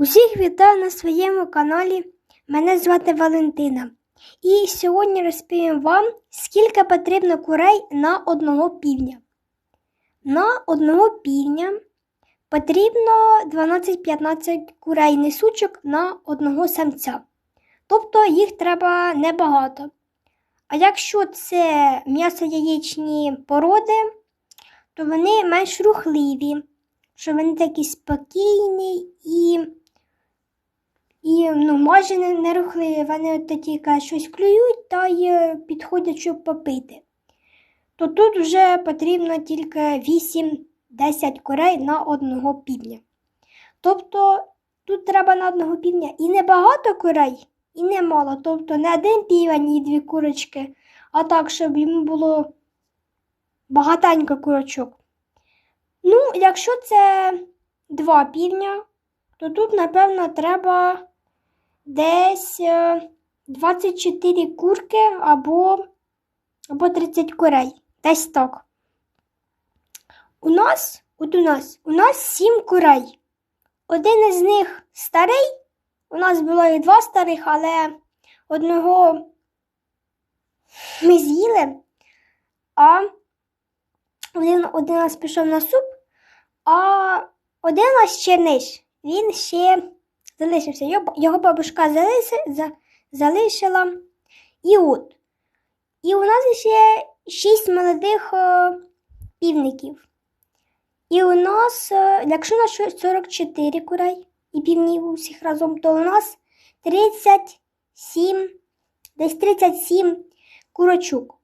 Усіх вітаю на своєму каналі. Мене звати Валентина. І сьогодні розповім вам, скільки потрібно курей на одного півня. На одного півня потрібно 12-15 курей несучок на одного самця. Тобто їх треба небагато. А якщо це м'ясо-яєчні породи, то вони менш рухливі, що вони такі спокійні і, і ну, майже не, не рухливі. Вони от тільки щось клюють та й е, підходять, щоб попити. То тут вже потрібно тільки 8-10 курей на одного півня. Тобто тут треба на одного півня і не багато курей, і не мало. Тобто не один півень і дві курочки, а так, щоб йому було багатенько курочок. Ну, якщо це два півня, то тут, напевно, треба десь е, 24 курки або, або 30 курей. Десь так. У нас, от у нас, у нас 7 курей. Один із них старий. У нас було і два старих, але одного ми з'їли, а один, один нас пішов на суп, а один нас черниш, він ще залишився. Його, бабушка залишила. І от. І у нас ще шість молодих півників. І у нас, е, якщо у нас 44 курей і півнів усіх разом, то у нас 37, десь 37 курочок.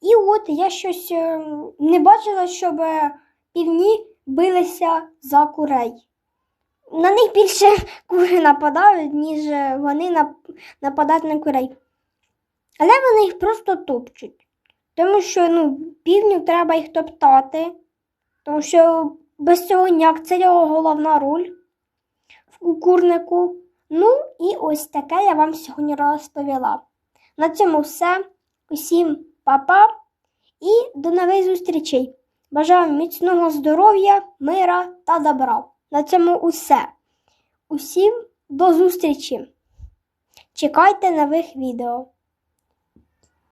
І от я щось е, не бачила, щоб е, півні билися за курей. На них більше кури нападають, ніж вони нападають на курей. Але вони їх просто топчуть. Тому що ну, півню треба їх топтати, тому що без цього ніяк це його головна роль в кукурнику. Ну і ось таке я вам сьогодні розповіла. На цьому все. Усім па-па і до нових зустрічей. Бажаю міцного здоров'я, мира та добра. На цьому усе. Усім до зустрічі. Чекайте нових відео.